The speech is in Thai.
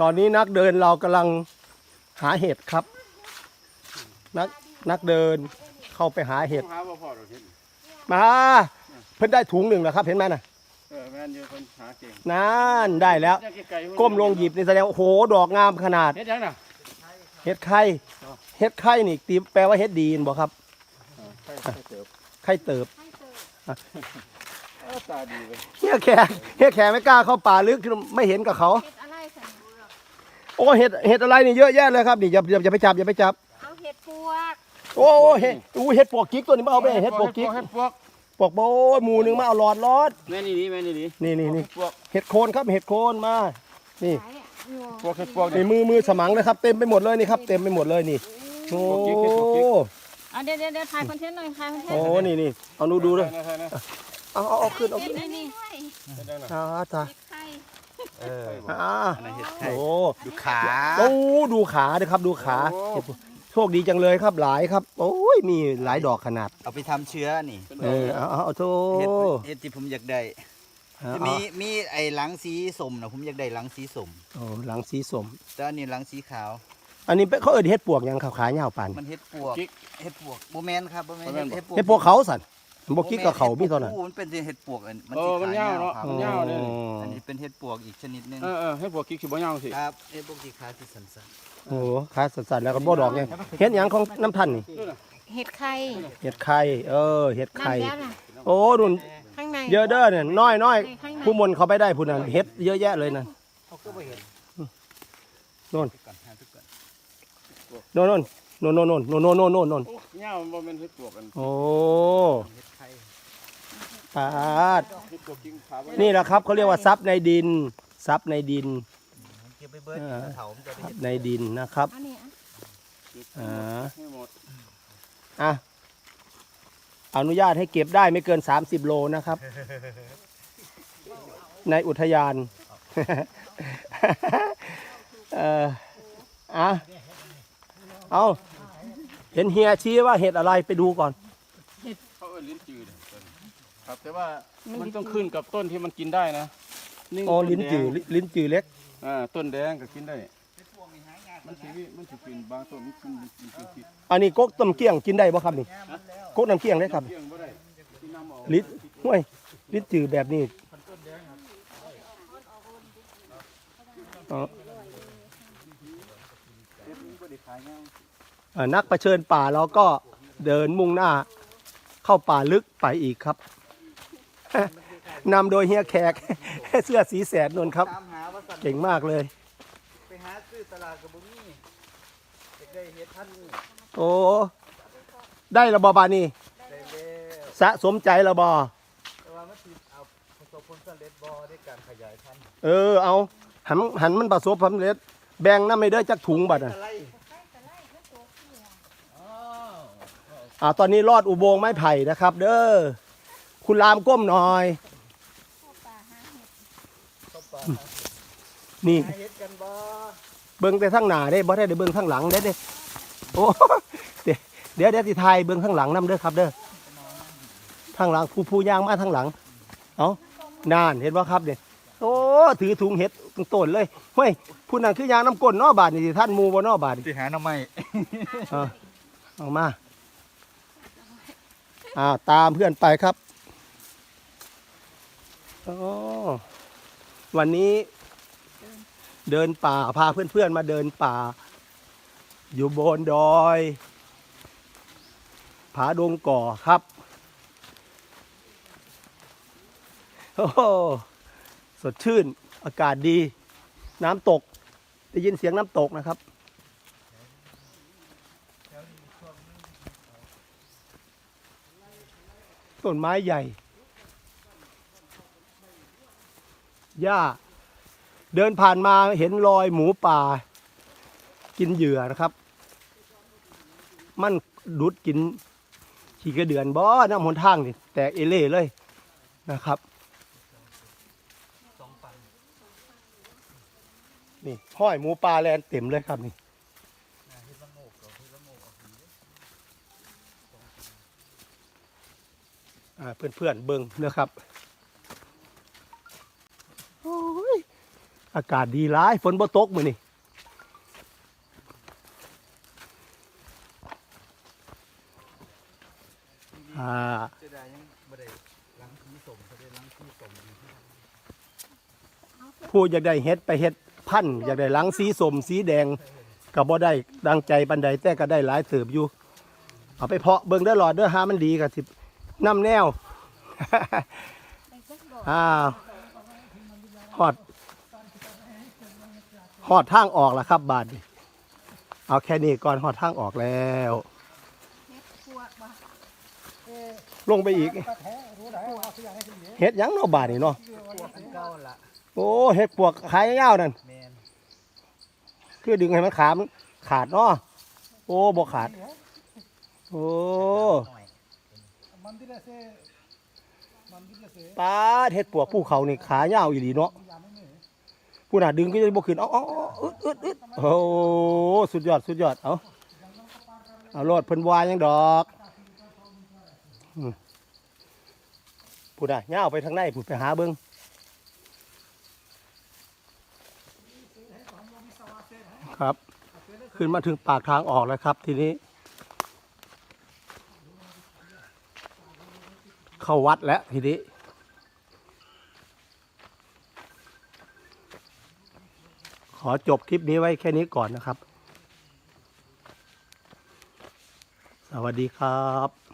ตอนนี้นักเดินเรากำลังหาเห็ดครับ นักนักเดินเข้าไปหาเห็ด หาบ่พอดอกเห็ดมา เพิ่นได้ถุงหนึ่งแล้วครับ เห็นไหมน่ะเออแม่นอยู่คนหาเก่งนั่นได้แล้ว ยังไกลๆก้มลงหยิบนี่แสดงว่าโอ้โหดอกงามขนาด เฮ็ดยังน่ะเห็ดไข่เห็ดไข่นี่ตีแปลว่าเห็ดดีนบอกครับเออใช่ใช่เติบไข่เติบเออตาดีเว้ยเฮียแขกเฮียแขกไม่กล้าเข้าป่าลึกไม่เห็นกับเขาเฮ็ดอะไรสัน โอ้เห็ดเห็ดอะไรนี่เยอะแยะเลยครับนี่อย่าอย่าอย่าไปจับอย่าไปจับ เอาเห็ดปวกโอ้เห็ดอู้เห็ดปวกกิ๊กตัวนี้มาเอาไปเห็ดปวกกิ๊กเฮ็ดพวกปวกโอ้ยหมูหนึ่งมาเอาหลอดรอดแม่นี่ดีแม่นี่ดีนี่นี่นี่พวกเห็ดโคนครับเห็ดโคนมา นี่ไหนอะอยู่พวกเฮ็ดพวกนี่มือมือสมังเลยครับเต็มไปหมดเลยนี่ครับเต็มไปหมดเลยนี่โอ้ปวกกิ๊กเห็ดปวกกิ๊กเอาเดี๋ยวเดี๋ยวเดี๋ยวถ่ายคอนเทนต์หน่อยถ่ายคอนเทนโอ้ต์นี่นี่เอาดูดูเลยนะนะนะเอาเอาเอาขึ้นเอานี่ขึ้นนี่นี่เฮ็ดยังน่ะอ่าจ้า เห็ดไข่เอออ่าอันนั้นเห็ดไข่โอ้ดูขาโอ้ดูขาดิครับดูขาเห็ดโชคดีจังเลยครับหลายครับ โอ้ยมีหลายดอกขนาด เอาไปทำเชื้อนี่เออเอาเอาเอาโธ่เห็ดเห็ดที่ผมอยากได้เอาจะเอามีมีไอ้หลังสีสมนะผมอยากได้หลังสีสมโอ้หลังสีสม แต่อันนี้หลังสีขาว อันนี้เป็นเขาเอิ้นเห็ดปวกหยังขาวขายาวปานมันเห็ดปวกเห็ดปวกโบแมนครับโบแมนเห็ดปวกเห็ดปวกเขาสัน บกิ๊กกับเขามีเท่านั้นโอ้มันเป็นเห็ดปวกอันมันเอสีอมันยาวเนาะครับมันยาวเด้ออันนี้เป็นเห็ดปวกอีกชนิดหนึงเออเออเฮ็ดพวกกิ๊กสิบ่ยาวสิครับเห็ดปวกสีขาวที่สันสันโอ้ขาสั่นๆแล้วก็บ่ดอกยังเห็ดหยังของน้ำท่านนี่เห็ดไข่เห็ดไข่เออเห็ดไข่น้ำแล้วน่ะโอ้ดุนข้างในเยอะเด้อเนี่ยน้อยน้อยข้างในผู้มนเขาไปได้ผู้นั้นเห็ดเยอะแยะเลยนั่นเขาก็ไปเห็นโน่นก่อนหาทุกก่อนโน่นโน่น โน่นโน่นโน่นโน่นโน่นโน่นโน่นองมันบ่แม่นเฮ็ดปลวกกันโอ้เปาดบนี่แหละครับเขาเรียกว่าซับในดินซับในดินเก็บไปเบิดเถามัจะไปซับในดินนะครับอ่าให้หมดอะอนุญาตให้เก็บได้ไม่เกิน 30 โลนะครับ ในอุทยานเอ่ออะเอา เห็นเฮียชี้ว่าเห็ดอะไรไปดูก่อน เขาเอิ้นลิ้นจืดเด้อต้นครับแต่ว่ามันต้องขึ้นกับต้นที่มันกินได้นะงอ๋อลิ้นจือต้แดงลิ้นจือเล็ก อ่าต้นแดงก็กินได้ มันสิวิมันสิกินบางต้นมันกินมันกินกินกินอันนี้กกต้มเกี้ยงกินได้บ่ครับนี่กกน้ำเกี้ยงได้ครับ เลี้ยงบ่ได้กินน้ำเอาลิ้นห้วยลิ้นจือแบบนี้อ๋ออ่า นักเผชิญป่าเราก็เดินมุ่งหน้าเข้าป่าลึกไปอีกครับนำโดยเฮียแขกเสื้อสีแสดนนครับ ตามหาว่าสันเก่งมากเลย ไปหาซื้อตลาดกับบุมี่อยากได้เห็ดพันนี่โอ้ได้ระบอบานี่ได้แล้วสะสมใจระบอแต่ว่ามันติดเอาประสบผลสำเร็จบอได้การขยายพันธุ์เออเอาหันหันมันประสบความสำเร็จแบ่งน้ำไม่ได้จักถุงบัดอะ อะไร อ่าตอนนี้รอดอุโบงค์ไม้ไผ่นะครับ เด้อคุณรามก้มหน่อยเข้าป่านี่หาเห็ดกันบอเบิ้งแต่ทั้งหน้าได้บ่ได้ได้เบิ้งทั้งหลังได้เด้โอ้เดี๋ยวเดี๋ยวเดี๋ยวสิทายเบิ้งทั้งหลังนํเด้อครับ เด้อทั้งหลังผู้ผู้ย่างมาทั้งหลัง เอานานเห็นบ่ครับเนี่ยโอ้ถือถุงเห็ดต้นเลยเฮ้ยผู้นั้นคือยางน้ำก้นเนอบาทนี่สิท่านหมูบ่เนอบาทนี่ที่หาหน่อไม้เอาเอามา อาตามเพื่อนไปครับโอ้วันนี้ เดินป่าพาเพื่อนๆมาเดินป่า อยู่บนดอย ผาดงก่อครับโอ้โหสดชื่นอากาศดี น้ำตก ได้ยินเสียงน้ำตกนะครับ ต้นไม้ใหญ่ หญ้า เดินผ่านมาเห็นรอยหมูป่า กินเหยื่อนะครับ มันดุดกินขี่กระเดือนบ่น้ำหนทางนี่แตกเอเล่เลยนะครับนี่ห้อยหมูป่าแลนเต็มเลยครับนี่ อ่าเพื่อนเบิ่งนะครับโอ้ยอากาศดีร้ายฝนบ่ตกมือนี้อ่าจะได้ยังบ่ได้ล้างสีสมเขาได้ล้างสีสมอยู่ผู้อยากได้เฮ็ดไปเฮ็ดพันธุ์อยากได้หลังสีสมสีแดงก็บ่ได้ดังใจปันใดแต่ก็ได้หลายเติบอยู่ เอาไปเพาะเบิ่งเด้หลอดเด้อหามันดีก็สิ น้ำแนว อ้าวฮอดฮอดทางออกแล้วครับบาดนี้เอาแค่นี้ก่อนฮอดทางออกแล้ว ลงไปอีก เฮ็ดหยังเนาะบาดนี่เนาะโอ้เฮ็ดปวกขายยาวนั่นคือดึงให้มันขามขาดเนาะโอ้บ่ขาด โอ้ ปาดเฮ็ดปวกภูเขานี่ขายาวอีหลีเนาะผู้น่ะดึงก็จะบ่ขึ้นเอาเอาเอาอึดอึดอึดโอ้สุดยอดสุดยอดเอาเอาโลดเพิ่นวายังดอกอืมผู้น่ะย่าวไปทางในผู้ไปหาเบิ่งครับ ขึ้นมาถึงปากทางออกแล้วครับ ทีนี้ เข้าวัดแล้วทีนี้ขอจบคลิปนี้ไว้แค่นี้ก่อนนะครับ สวัสดีครับ